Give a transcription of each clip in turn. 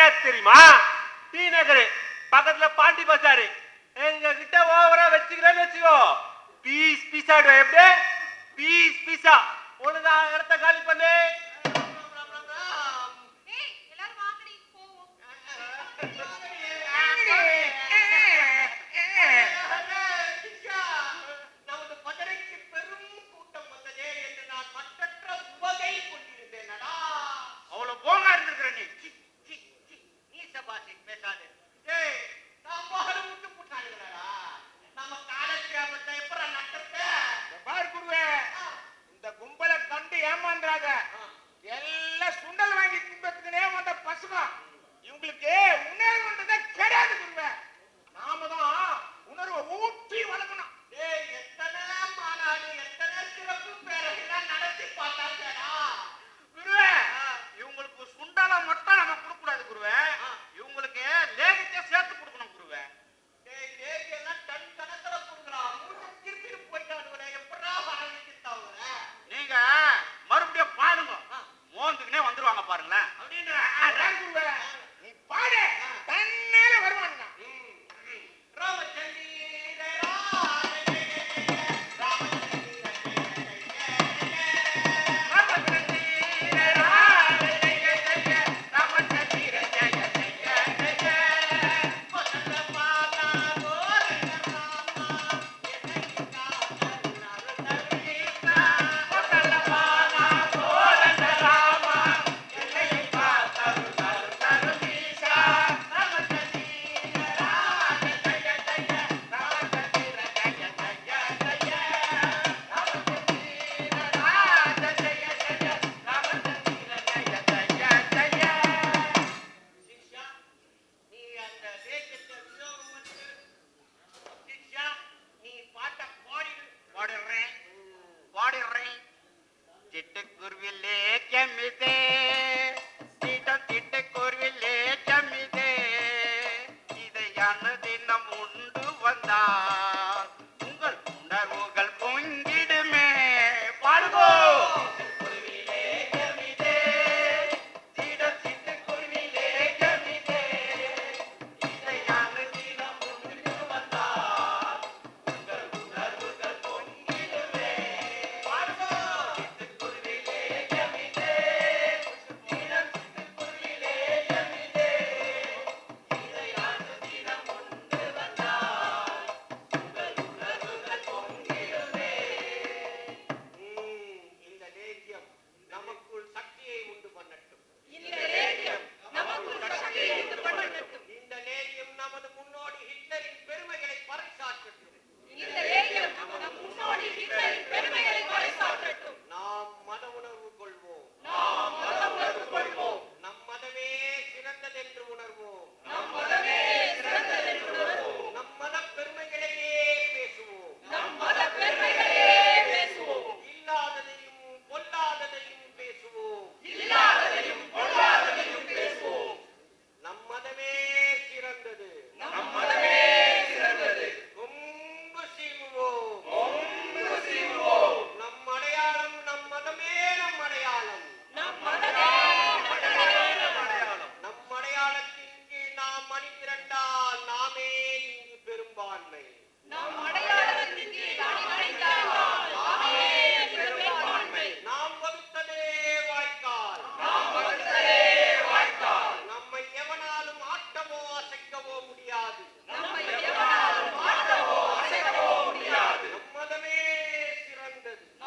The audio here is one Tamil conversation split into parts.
யார் தெரியுமா? டி நகர் பக்கத்துல பாண்டி பஜாரு எங்க கிட்ட ஓவரா வச்சுக்கிறேன்னு வச்சுக்கோ. பீஸ் பீஸா எப்படி? பீஸ் பீஸா. ஒழுங்காக இடத்த காலி பண்ணு. அவ்வளவு போங்க இருந்திருக்கிற நீ. ஏமாறாங்க எல்லாம் சுண்டல் வாங்கி தின்பத்துக்குனே வந்த பசுங்க இவங்களுக்கு உணர்வுன்றதே கிடையாது நாம தான் உணர்வை ஊற்றி வளர்க்கணும்.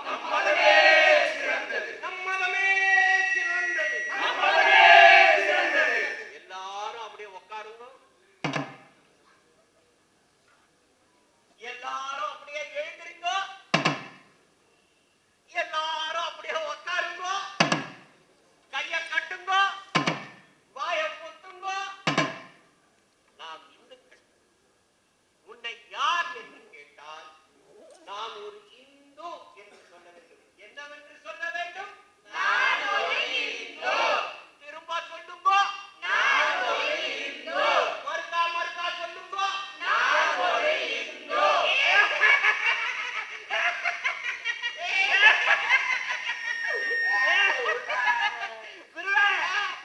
Hadi.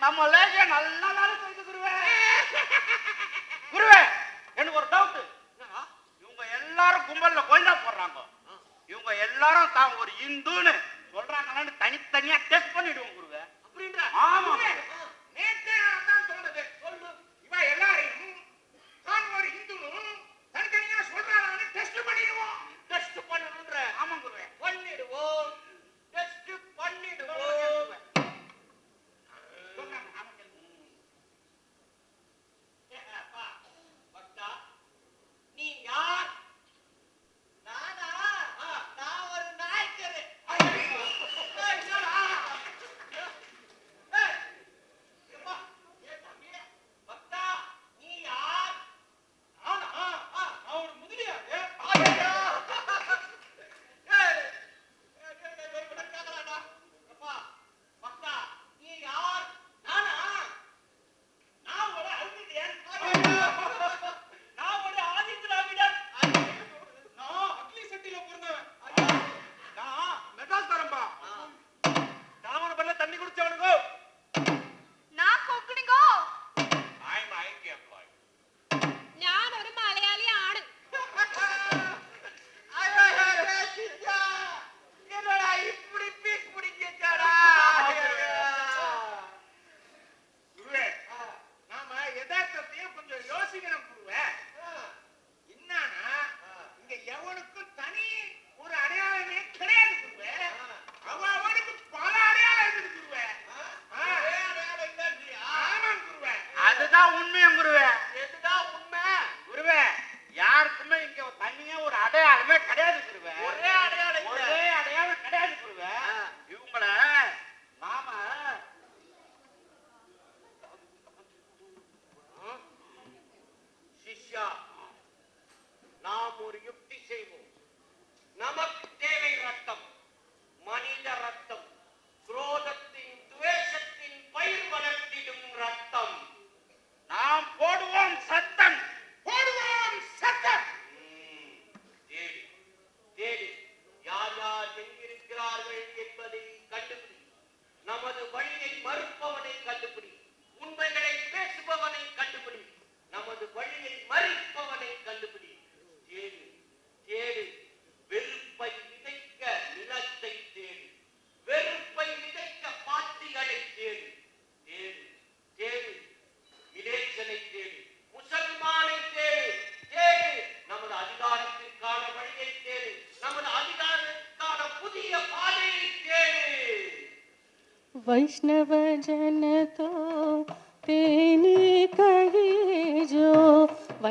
நம்ம லேச நல்லா வேலை செய்து குருவே. குருவே எனக்கு ஒரு டவுட் இவங்க எல்லாரும் கும்பல்ல கோயிலா போடுறாங்க இவங்க எல்லாரும் தான் ஒரு இந்துன்னு சொல்றாங்களான்னு தனித்தனியா டெஸ்ட் பண்ணிடுவோம் குருவே. அப்படின்ற? ஆமா மறுப்பவனை கண்டுபிடி.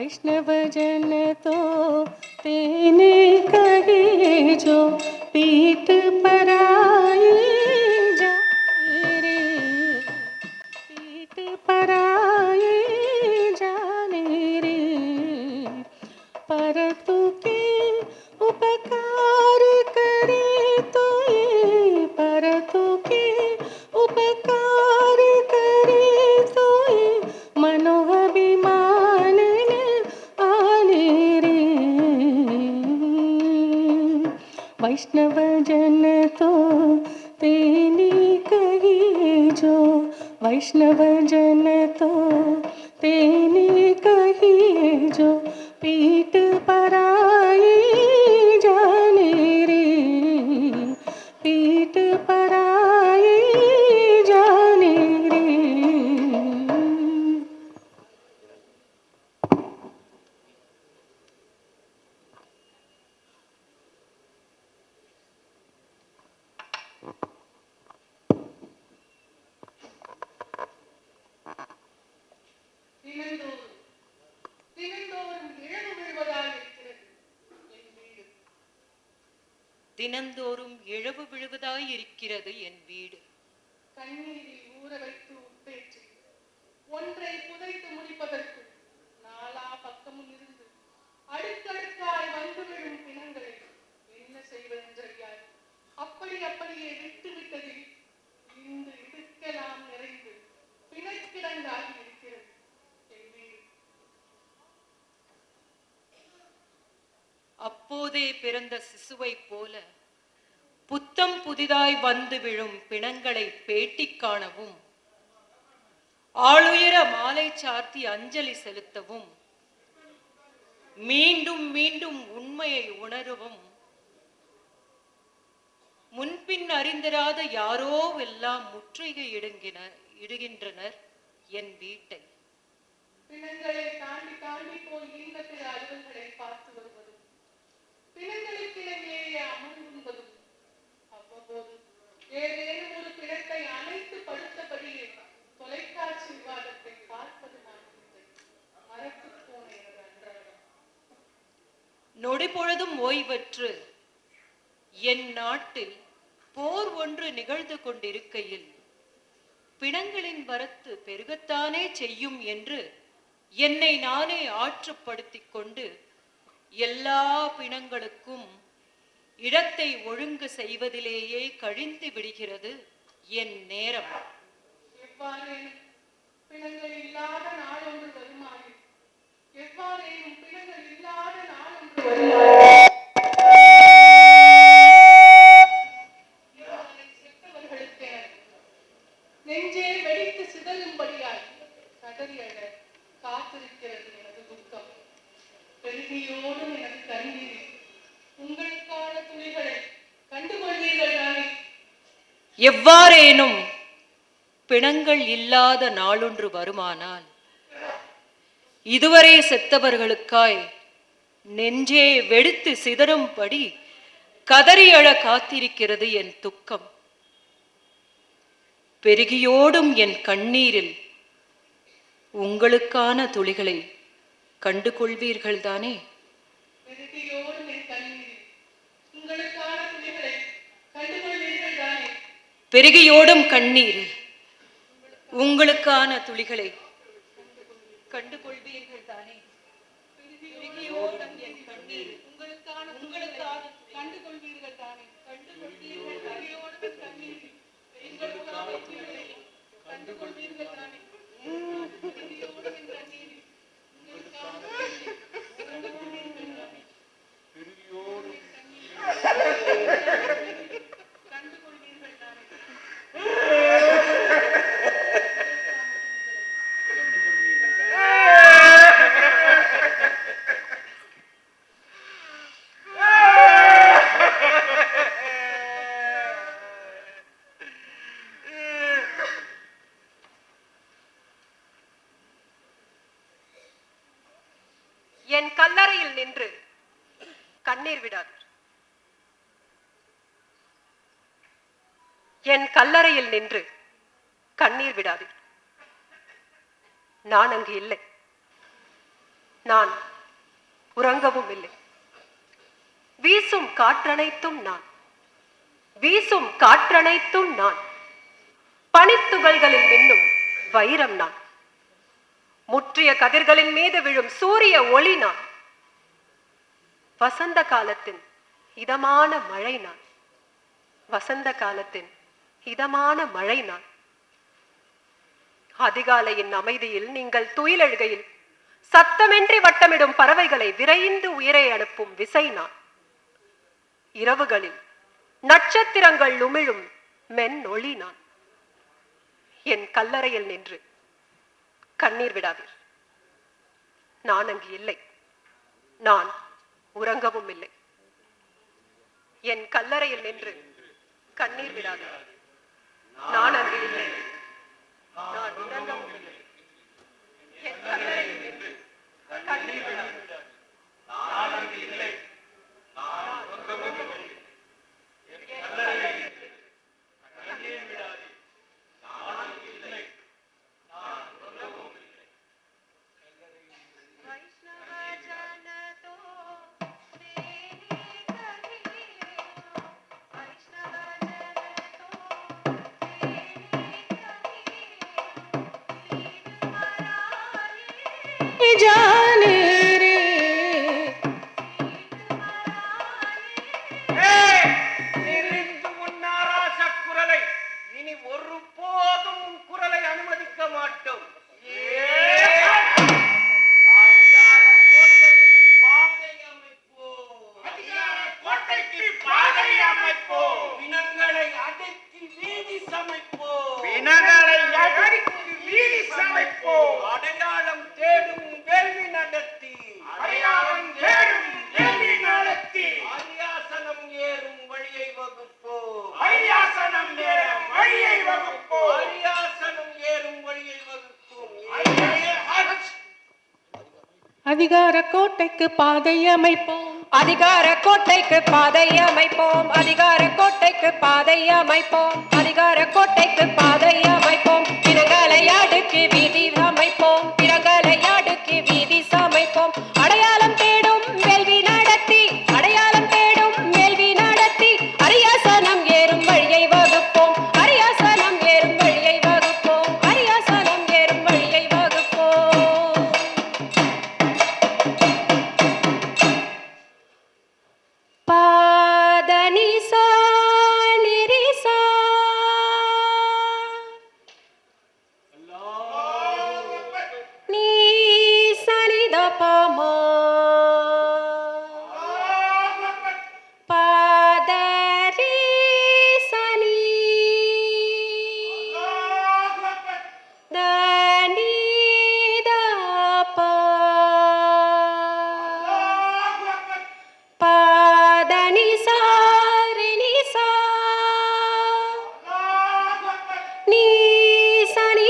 কৃষ্ণ தினந்தோறும் இழவு விழுவதாய் இருக்கிறது என் வீடு. கண்ணீரில் ஊற வைத்து உப்பேற்றி ஒன்றை புதைத்து முடிப்பதற்கு நாலா பக்கமும் இருந்து அடுக்கடுக்காய் வந்து விழும் பிணங்களை என்ன செய்வதென்றறியாது அப்படி அப்படியே விட்டு விட்டதில் இந்த இடுக்கெல்லாம் நிறைந்து பிணக்கிடங்காகி இருக்கிறது என் வீடு அப்போதே பிறந்த சிசுவைப் போல புத்தம் புதிதாய் வந்து விழும் பிணங்களை பேட்டி காணவும் ஆளுயர மாலை சார்த்தி அஞ்சலி செலுத்தவும் மீண்டும் மீண்டும் உண்மையை உணரவும் முன்பின் அறிந்திராத யாரோ எல்லாம் முற்றுகை இடுங்கின இடுகின்றனர் என் வீட்டை. பிணங்களை தாண்டி தாண்டி போய் இன்பத்திர அலுவல்களை பார்த்து வருவது. பிணங்களுக்கிடையே அமர்ந்துவதும் அவ்வப்போது ஏதேனும் ஒரு பிணத்தை அணைத்து தொலைக்காட்சி விவாதத்தை போன ஓய்வற்று என் நாட்டில் போர் ஒன்று நிகழ்ந்து கொண்டிருக்கையில் பிணங்களின் வரத்து பெருகத்தானே செய்யும் என்று என்னை நானே ஆற்றுப்படுத்திக் கொண்டு எல்லா பிணங்களுக்கும் இடத்தை ஒழுங்கு செய்வதிலேயே கழிந்து விடுகிறது என் நேரம். எவ்வாறேனும் பிணங்கள் இல்லாத நாளொன்று வருமாறு. பிணங்கள் இல்லாத வருமாறு. நெஞ்சே வெடித்து சிதறும்படியாய். கதறி அழ காத்திருக்கிறது. பெருகியோடும் எனக்கு கண்ணீரில் உங்களுக்கான துளிகளை கண்டுகொள்வீர்கள் தானே? எவ்வாறேனும் பிணங்கள் இல்லாத நாளொன்று வருமானால் இதுவரை செத்தவர்களுக்காய் நெஞ்சே வெடித்து சிதறும்படி கதறியழ காத்திருக்கிறது என் துக்கம். பெருகியோடும் என் கண்ணீரில் உங்களுக்கான துளிகளை கண்டு கொள்வீர்கள் தானே பெருகியோடும் கண்ணீர் உங்களுக்கான துளிகளை கண்டுகொள்வீர்கள் தானே உங்களுக்கான கண்டு கொள்வீர்கள் தானே கண்டு கொள்வீர்கள் தானே பெருகியோடும் என் கண்ணீரில் உங்களுக்கான துளிகளை கண்டுகொள்வீர்கள் தானே பெருகியோடும் என் கண்ணீரில் உங்களுக்கான துளிகளை கண்டுகொள்வீர்கள் தானே பெருகியோடும் என் கண்ணீரில் கண்டுகொள்வீர்கள் தானே என் கல்லறையில் நின்று கண்ணீர் விடாதீர் என் கல்லறையில் நின்று கண்ணீர் விடாதீர் நான் அங்கு இல்லை நான் உறங்கவும் இல்லை வீசும் காற்றனைத்தும் நான் வீசும் அனைத்தும் நான். பனித்துகள்களில் மின்னும் வைரம் நான். முற்றிய கதிர்களின் மீது விழும் சூரிய ஒளி நான். வசந்த காலத்தின் இதமான மழை நான். வசந்த காலத்தின் இதமான மழை நான். அதிகாலையின் அமைதியில் நீங்கள் துயிலழுகையில் சத்தமின்றி வட்டமிடும் பறவைகளை விரைந்து உயிரை அனுப்பும் விசை நான். இரவுகளில் நட்சத்திரங்கள் உமிழும் மென் ஒளி நான் என் கல்லறையில் நின்று கண்ணீர் விடாதீர். நான் அங்கு இல்லை. நான் உறங்கவும் இல்லை. என் கல்லறையில் நின்று கண்ணீர் விடாதீர். நான் அங்கு இல்லை. நான் உறங்கவும் இல்லை. கோட்டைக்கு பாதை அமைப்போம். அதிகார கோட்டைக்கு பாதை அமைப்போம். அதிகார கோட்டைக்கு பாதை அமைப்போம். அதிகார கோட்டைக்கு பாதை அமைப்போம். பிறங்களை அடுக்கி வீதி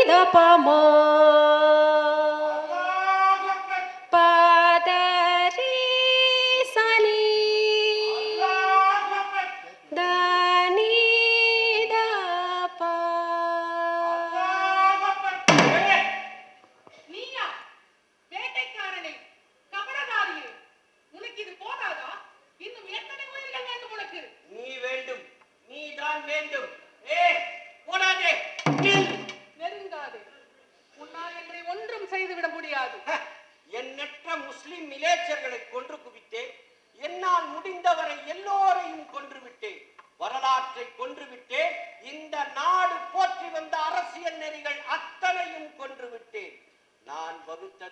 da é pamor.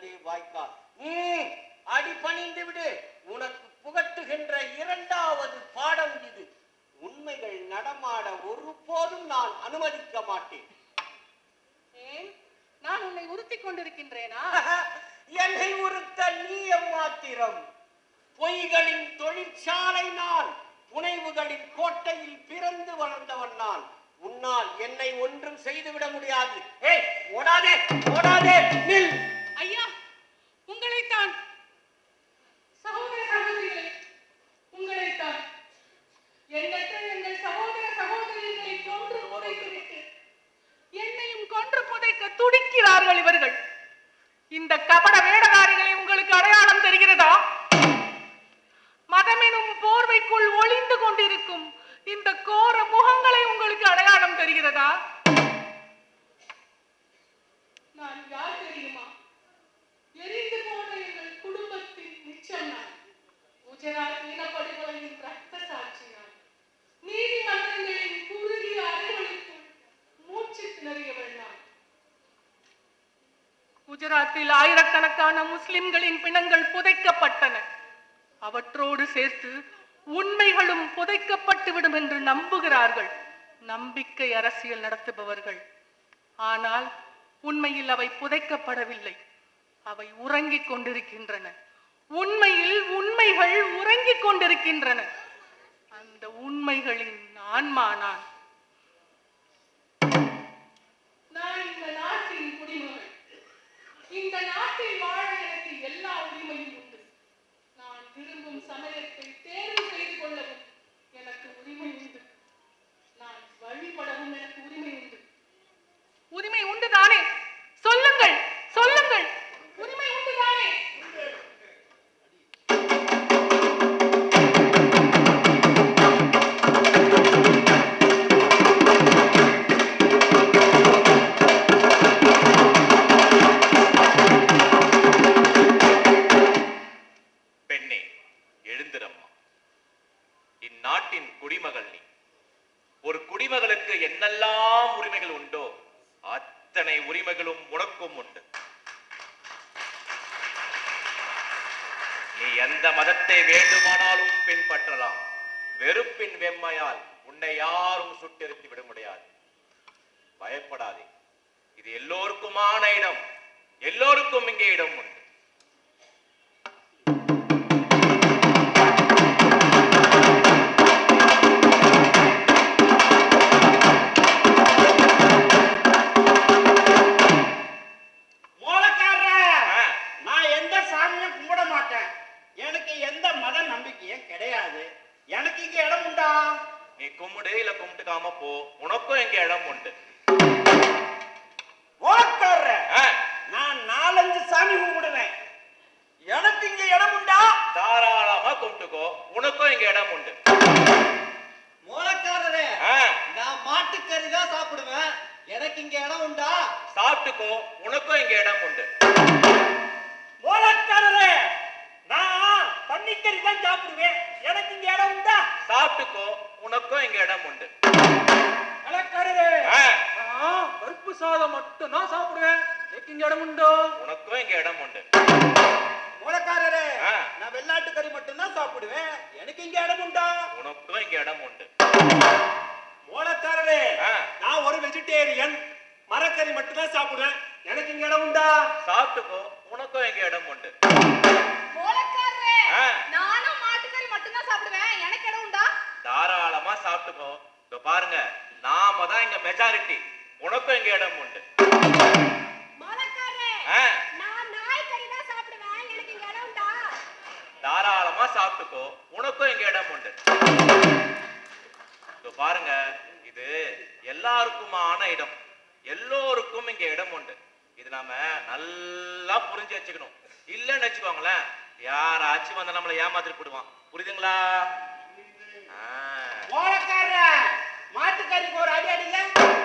வகுத்ததே வாய்க்கால். ம், அடி பணிந்து விடு. உனக்கு புகட்டுகின்ற இரண்டாவது பாடம் இது. உண்மைகள் நடமாட ஒருபோதும் நான் அனுமதிக்க மாட்டேன். ஏன்? நான் உன்னை உறுத்திக் கொண்டிருக்கின்றேனா? என்னை உறுத்த நீ எம்மாத்திரம்? பொய்களின் தொழிற்சாலை நான் புனைவுகளின் கோட்டையில் பிறந்து வளர்ந்தவன் நான். உன்னால் என்னை ஒன்றும் செய்துவிட முடியாது. ஏய் ஓடாதே ஓடாதே நில். துடிக்கிறார்கள் இவர்கள். இந்த கபட வேடதாரிகளை உங்களுக்கு அடையாளம் தெரிகிறதா? மதமெனும் போர்வைக்குள் ஒளிந்து கொண்டிருக்கும் இந்த கோர முகங்களை உங்களுக்கு அடையாளம் தெரிகிறதா? முஸ்லிம்களின் பிணங்கள் புதைக்கப்பட்டன. அவற்றோடு சேர்த்து உண்மைகளும் புதைக்கப்பட்டு விடும் என்று நம்புகிறார்கள். நம்பிக்கை அரசியல் நடத்துபவர்கள். ஆனால் உண்மையில் அவை புதைக்கப்படவில்லை. அவை உறங்கிக் கொண்டிருக்கின்றன. உண்மையில் உண்மைகள் உறங்கிக் கொண்டிருக்கின்றன. அந்த உண்மைகளின் ஆன்மா நான் நான் இந்த நாட்டின் குடிமகன் இந்த நாட்டில் வாழ எனக்கு எல்லா உரிமையும் உண்டு நான் விரும்பும் சமயத்தை தேர்வு செய்து கொள்ளவும் எனக்கு உரிமை உண்டு. நான் வழிபடவும் எனக்கு உரிமை உண்டு. உரிமை உண்டு தானே? உரிமைகளும் உனக்கும் உண்டு. நீ எந்த மதத்தை வேண்டுமானாலும் பின்பற்றலாம். வெறுப்பின் வெம்மையால் உன்னை யாரும் சுட்டெருத்தி விட முடியாது. பயப்படாதே. இது எல்லோருக்குமான இடம். எல்லோருக்கும் இங்கே இடம் உண்டு. உனக்கும் இங்க இடம் உண்டு. மூலக்காரரே நான் மாட்டுக்கறி தான் சாப்பிடுவேன். எனக்கு இங்க இடம் உண்டா? சாப்பிட்டுக்கோ உனக்கும் இங்க இடம் உண்டு. மூலக்காரரே நான் பன்னிக்கறி தான் சாப்பிடுவேன். எனக்கு இங்க இடம் உண்டா? சாப்பிட்டுக்கோ உனக்கும் இங்க இடம் உண்டு. மூலக்காரரே ஆ, நான் பருப்பு சாதம் மட்டும் தான் சாப்பிடுவேன். எனக்கு இங்க இடம் உண்டோ? உனக்கும் இங்க இடம் உண்டு. மூலக்காரரே ஆ. நான் வெள்ளாட்டு கறி மட்டும் தான் சாப்பிடுவேன். எனக்கு இங்க இடம் உண்டா? உனக்கும் இங்க இடம் உண்டு. மூலக்காரரே. நான் ஒரு வெஜிடேரியன் மரக்கறி மட்டும் தான் சாப்பிடுவேன். எனக்கு இங்க இடம் உண்டா? சாப்பிட்டுக்கோ உனக்கும் இங்க இடம் உண்டு. மூலக்காரரே. நானும் மாட்டுக்கறி மட்டும்தான் சாப்பிடுவேன். எனக்கு இடம் உண்டா? தாராளமா சாப்பிட்டுக்கோ. இதோ பாருங்க நாம தான் இங்க மெஜாரிட்டி உனக்கும் இங்க இடம் உண்டு. மூலக்காரரே ஆ, நான் நாய்க்கறி தான் சாப்பிடுவேன் எனக்கு இங்க இடம் உண்டா தாராளமா சாப்பிட்டுக்கோ. உனக்கும் இங்க இடம் உண்டு. பாருங்க இது எல்லாருக்குமான இடம். எல்லோருக்கும் இங்க இடம் உண்டு. இது நாம நல்லா புரிஞ்சு வச்சுக்கணும். இல்லைன்னு வச்சுக்கோங்களேன் யாராச்சும் வந்து நம்மளை ஏமாத்திட்டு போடுவான் புரியுதுங்களா? ஆ. ஒரு அடி அடிங்க.